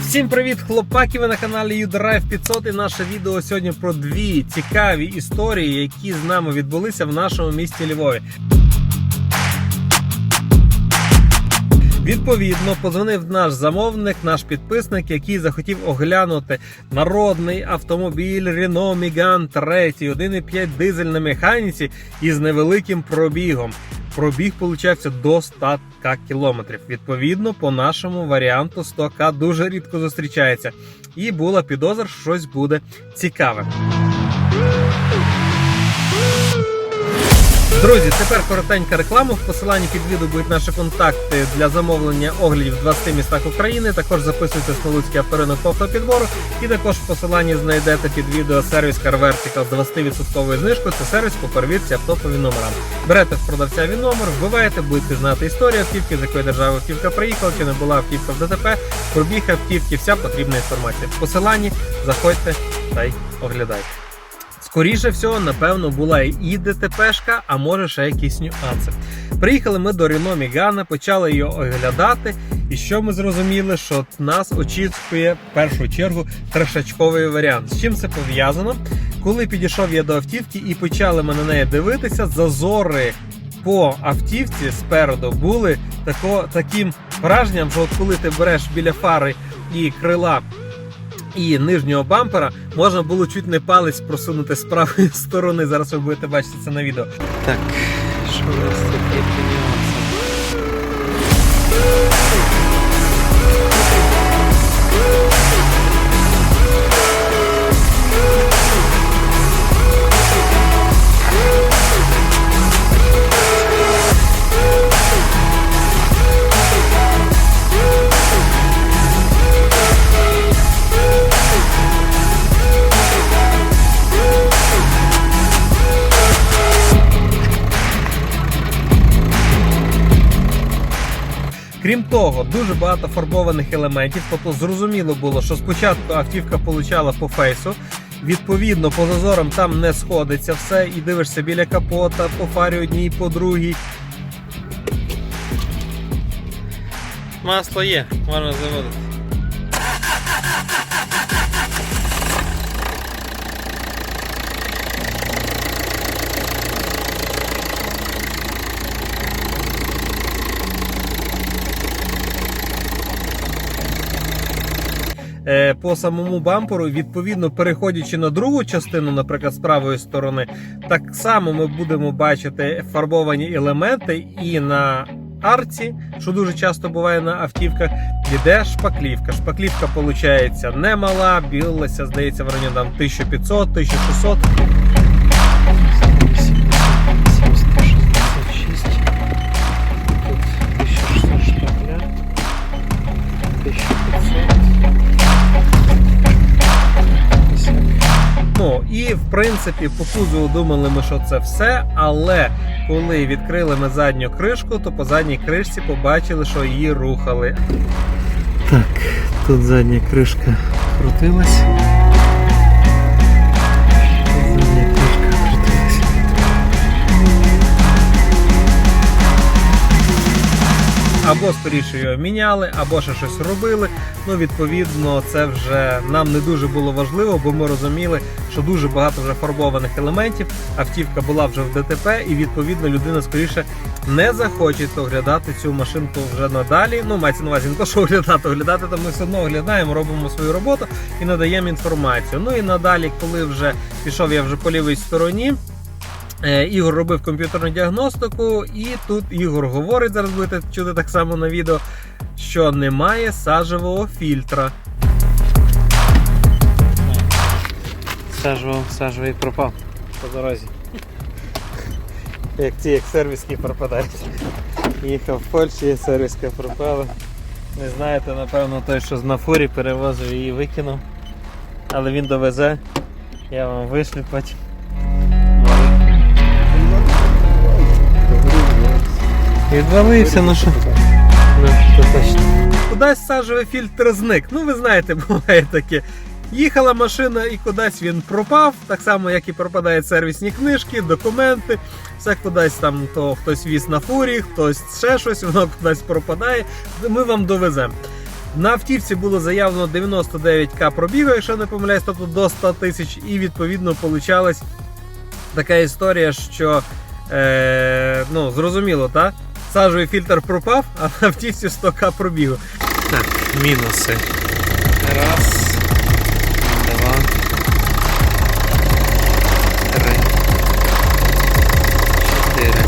Всім привіт, хлопаки! Ви на каналі UDrive 500 і наше відео сьогодні про дві цікаві історії, які з нами відбулися в нашому місті Львові. Відповідно, позвонив наш замовник, наш підписник, який захотів оглянути народний автомобіль Renault Megane 3, 1,5 дизель на механіці із невеликим пробігом. Пробіг виходить до 100 к кілометрів. Відповідно, по нашому варіанту 100 к дуже рідко зустрічається. І була підозра, що щось буде цікаве. Друзі, тепер коротенька реклама. В посиланні під відео будуть наші контакти для замовлення оглядів в 20 містах України. Також записуйтесь на Луцький авторинок автопідбору. І також в посиланні знайдете під відео сервіс Car Vertical з 20% знижкою. Це сервіс по перевірці автопові номерам. Берете в продавця він номер, вбиваєте, будете знати історію автівки, з якої держави автівка приїхала, чи не була автівка в ДТП, пробіг автівки, вся потрібна інформація. В посиланні заходьте та й оглядайте. Скоріше всього, напевно, була і ДТПшка, а може ще якісь нюанси. Приїхали ми до Рено Мігана, почали її оглядати. І що ми зрозуміли, що нас очікує в першу чергу трешачковий варіант. З чим це пов'язано? Коли підійшов я до автівки і почали ми на неї дивитися, зазори по автівці спереду були тако, таким враженням, що от коли ти береш біля фари і крила і нижнього бампера можна було чуть не палець просунути з правої сторони. Зараз ви будете бачити це на відео. Так, що у нас тут є по Крім того, дуже багато фарбованих елементів. Тобто зрозуміло було, що спочатку автівка получала по фейсу. Відповідно, по зазорам там не сходиться все, і дивишся біля капота, по фарі одній, по другій. Масло є, можна заводити. По самому бамперу, відповідно, переходячи на другу частину, наприклад, з правої сторони, так само ми будемо бачити фарбовані елементи і на арці, що дуже часто буває на автівках, іде шпаклівка. Шпаклівка, виходить, немала, білилася, здається, в районі там 1500, 1600. 766. Тут 1600 шпакля. 1500. І в принципі по кузову думали ми, що це все. Але коли відкрили ми задню кришку, то по задній кришці побачили, що її рухали. Так, тут задня кришка крутилась. Або скоріше його міняли, або ще щось робили. Ну, відповідно, це вже нам не дуже було важливо, бо ми розуміли, що дуже багато вже фарбованих елементів. Автівка була вже в ДТП, і відповідно людина скоріше не захоче оглядати цю машинку вже надалі. Ну, мається на увазі не то, що оглядати, оглядати, то ми все одно оглядаємо, робимо свою роботу і надаємо інформацію. Ну і надалі, коли вже пішов я вже по лівій стороні. Е, Ігор робив комп'ютерну діагностику, і тут Ігор говорить, зараз будете чути так само на відео, що немає сажевого фільтра. Сажував і пропав по дорозі. Як ці як сервіски пропадають. Їхав в Польщі, сервіска пропала. Не знаєте, напевно, той, що на фурі перевозив її викинув. Але він довезе. Я вам вишлю потім. Відвалився, ну що? Ну. Кудись сажевий фільтр зник. Ну, ви знаєте, буває таке. Їхала машина і кудись він пропав, так само, як і пропадають сервісні книжки, документи. все кудись там, то хтось віз на фурі, хтось ще щось, воно кудись пропадає. Ми вам довеземо. На автівці було заявлено 99к пробігу, якщо не помиляюсь, тобто до 100 тисяч, і відповідно получалась така історія, що е, ну, зрозуміло, так? Сажовий фільтр пропав, а на автівці 100к пробігу. Так, мінуси. Раз, два, три, чотири.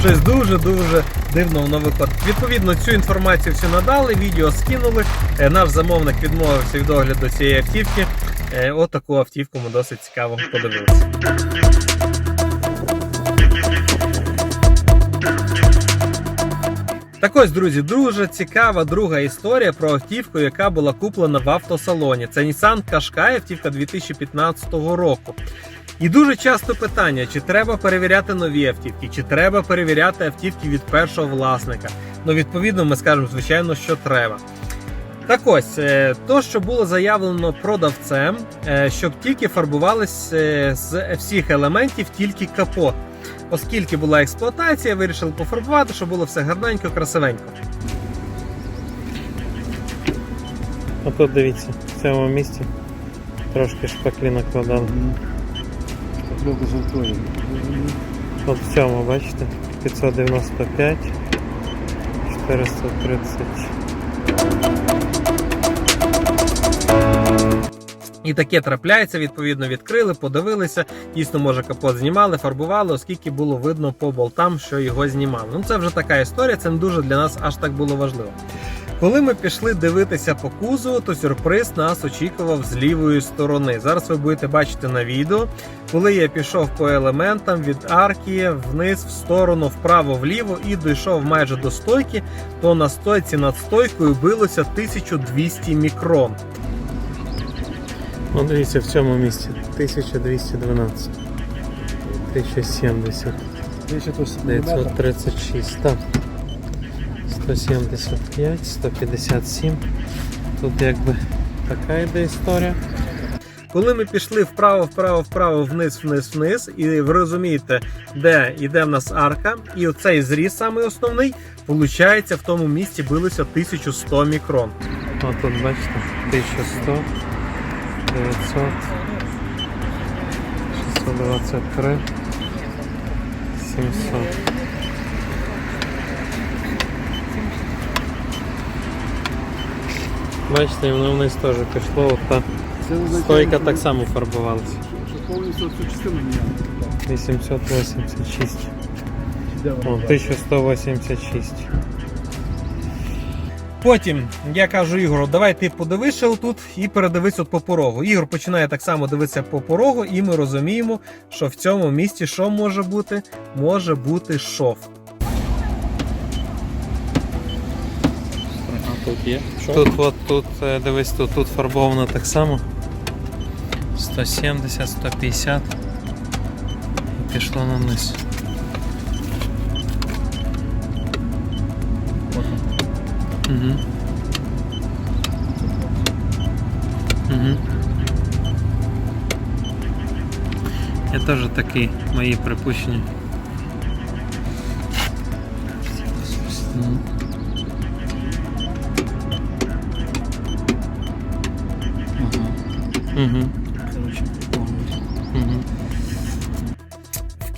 Щось дуже-дуже дивно воно виходить. Відповідно, цю інформацію всю надали, відео скинули. Е, Наш замовник відмовився від огляду цієї автівки. Е, От автівку ми досить цікаво подивилися. Так ось, друзі, дуже цікава друга історія про автівку, яка була куплена в автосалоні. Це Nissan Qashqai, автівка 2015 року. І дуже часто питання: чи треба перевіряти нові автівки, чи треба перевіряти автівки від першого власника. Ну, відповідно, ми скажемо, звичайно, що треба. Так ось, е, то, що було заявлено продавцем, е, щоб тільки фарбувались е, з всіх елементів тільки капот. Оскільки була експлуатація, вирішили пофарбувати, щоб було все гарненько, красивенько. А тут дивіться, в цьому місці трошки шпаклі накладали. От в цьому, бачите, 595, 430. І таке трапляється, відповідно, відкрили, подивилися. Дійсно, може, капот знімали, фарбували, оскільки було видно по болтам, що його знімали. Ну, це вже така історія, це не дуже для нас аж так було важливо. Коли ми пішли дивитися по кузову, то сюрприз нас очікував з лівої сторони. Зараз ви будете бачити на відео. Коли я пішов по елементам від арки вниз, в сторону, вправо, вліво і дійшов майже до стойки, то на стойці над стойкою билося 1200 мікрон. Ну, дивіться, в цьому місці 1212, 1070, Більше 936, так. 175, 157. Тут якби така йде історія. Коли ми пішли вправо, вправо, вправо, вниз, вниз, вниз, і ви розумієте, де йде в нас арка, і оцей зріз, самий основний, виходить, в тому місці билося 1100 мікрон. О, тут бачите, 1100, 900, 623, 700. Бачите, і воно вниз теж пішло, от та Це означає, стойка що- так само фарбувалася. Що повністю цю частину міняли. 886. Де О, вона? 1186. Потім я кажу Ігору, давай ти подивишся тут і передивись от по порогу. Ігор починає так само дивитися по порогу, і ми розуміємо, що в цьому місці що може бути? Може бути шов. А тут є. Тут, от, тут, е, дивись, тут, тут фарбовано так само. 170, 150. І пішло на низ. Угу. Угу. Я теж такий, мої припущення.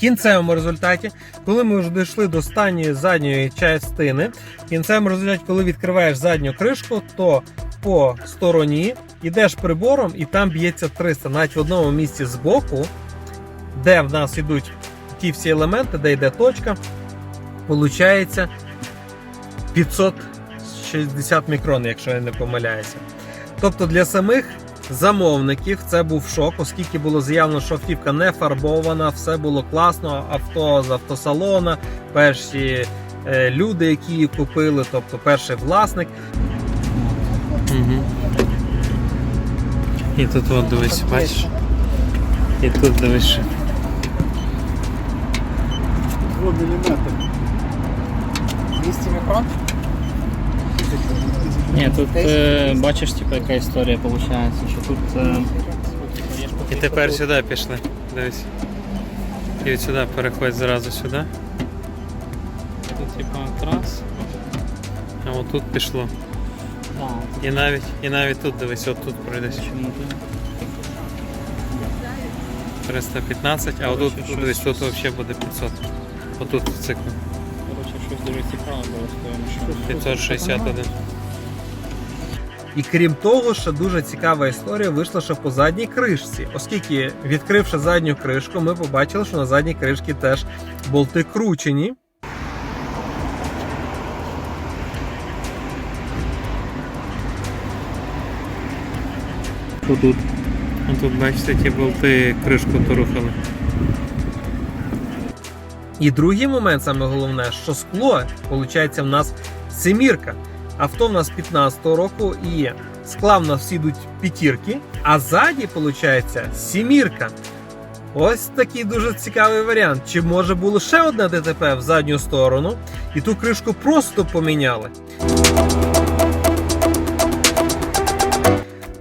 Кінцевому результаті, коли ми вже дійшли до останньої задньої частини, в кінцевому результаті, коли відкриваєш задню кришку, то по стороні йдеш прибором і там б'ється 300. Навіть в одному місці збоку, де в нас йдуть ті всі елементи, де йде точка, виходить 560 мікрон, якщо я не помиляюся. Тобто для самих замовників це був шок, оскільки було заявлено, що автівка не фарбована, все було класно, авто з автосалона, перші е, люди, які її купили, тобто перший власник. Угу. І тут от дивись, бачиш? І тут дивись. Два міліметри. 200 мікрон? Ні, тут е, бачиш, типу, яка історія виходить, що тут е, І тепер сюди пішли. Дивись. І от сюди переходь зразу сюди. Тут типа трас. А от тут пішло. І навіть, і навіть тут дивись, от тут пройдеш. 315, а отут дивись, тут взагалі буде 500. Отут в циклі. 561. І крім того, ще дуже цікава історія вийшла ще по задній кришці, оскільки, відкривши задню кришку, ми побачили, що на задній кришці теж болти кручені. Тут. Тут бачите, ті болти кришку порухали. І другий момент, саме головне, що скло, виходить, в нас семірка. Авто в нас 15-го року і скла в нас всі п'ятірки, а ззаді, виходить, сімірка. Ось такий дуже цікавий варіант. Чи може було ще одне ДТП в задню сторону, і ту кришку просто поміняли.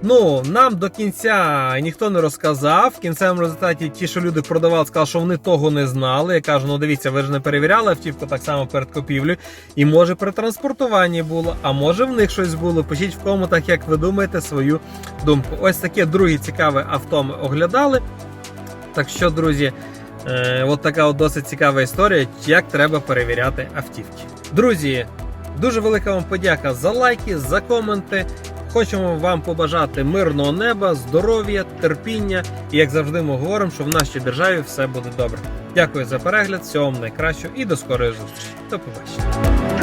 Ну, нам до кінця ніхто не розказав. В кінцевому результаті ті, що люди продавали, сказали, що вони того не знали. Я кажу, ну дивіться, ви ж не перевіряли автівку так само перед купівлею. І може при транспортуванні було, а може в них щось було. Пишіть в коментах, як ви думаєте свою думку. Ось таке друге цікаве авто ми оглядали. Так що, друзі, е, от така от досить цікава історія, як треба перевіряти автівки. Друзі, дуже велика вам подяка за лайки, за коменти. Хочемо вам побажати мирного неба, здоров'я, терпіння. І як завжди, ми говоримо, що в нашій державі все буде добре. Дякую за перегляд, всього вам найкращого і до скорої зустрічі. До побачення.